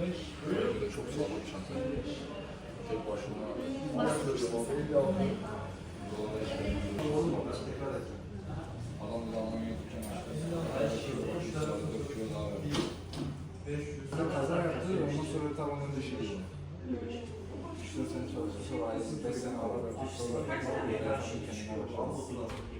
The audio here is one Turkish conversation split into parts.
Bir çok sağlam çanta. Tek başına adam bir işte. Dört kilo daha verdi. Kaza yaptı, ondan sonra tamamen düşüyor. İşte sen çalışırsa var, 5 sene ara verdik, sonra kendine başladı. Yani e, bunun gibi aynısı. Aynısı bir şey. Şeyde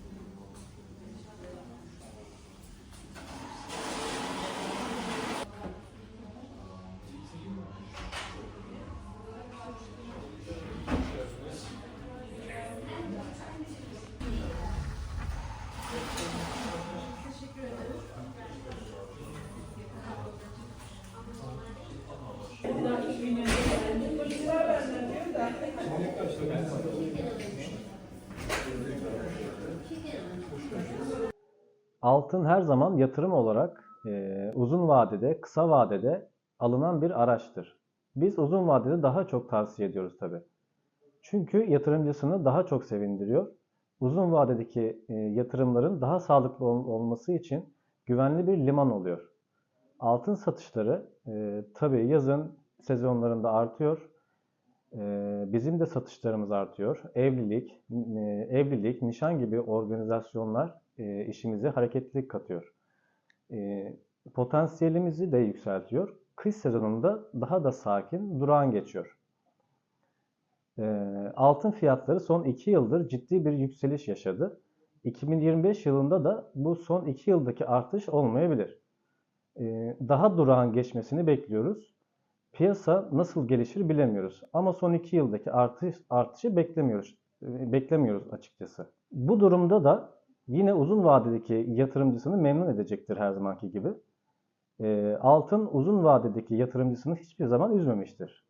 Altın her zaman yatırım olarak e, uzun vadede, kısa vadede alınan bir araçtır. Biz uzun vadede daha çok tavsiye ediyoruz tabii. Çünkü yatırımcısını daha çok sevindiriyor. Uzun vadedeki e, yatırımların daha sağlıklı ol- olması için güvenli bir liman oluyor. Altın satışları e, tabii yazın sezonlarında artıyor. Bizim de satışlarımız artıyor. Evlilik, e, evlilik, nişan gibi organizasyonlar e, işimize hareketlilik katıyor. E, potansiyelimizi de yükseltiyor. Kış sezonunda daha da sakin, durağan geçiyor. Altın fiyatları son 2 yıldır ciddi bir yükseliş yaşadı. 2025 yılında da bu son 2 yıldaki artış olmayabilir. Daha durağan geçmesini bekliyoruz. Piyasa nasıl gelişir bilemiyoruz. Ama son 2 yıldaki artış artışı beklemiyoruz. Beklemiyoruz açıkçası. Bu durumda da yine uzun vadedeki yatırımcısını memnun edecektir her zamanki gibi. E, altın uzun vadedeki yatırımcısını hiçbir zaman üzmemiştir.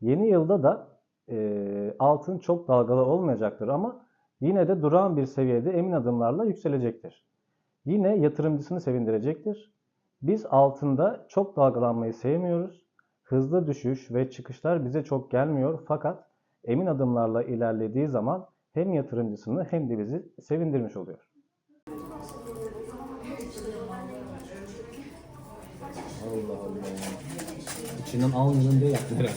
Yeni yılda da e, altın çok dalgalı olmayacaktır ama yine de durağan bir seviyede emin adımlarla yükselecektir. Yine yatırımcısını sevindirecektir. Biz altında çok dalgalanmayı sevmiyoruz. Hızlı düşüş ve çıkışlar bize çok gelmiyor fakat emin adımlarla ilerlediği zaman hem yatırımcısını hem de bizi sevindirmiş oluyor. Allah Allah. İçinden almadım diye yaptı herhalde.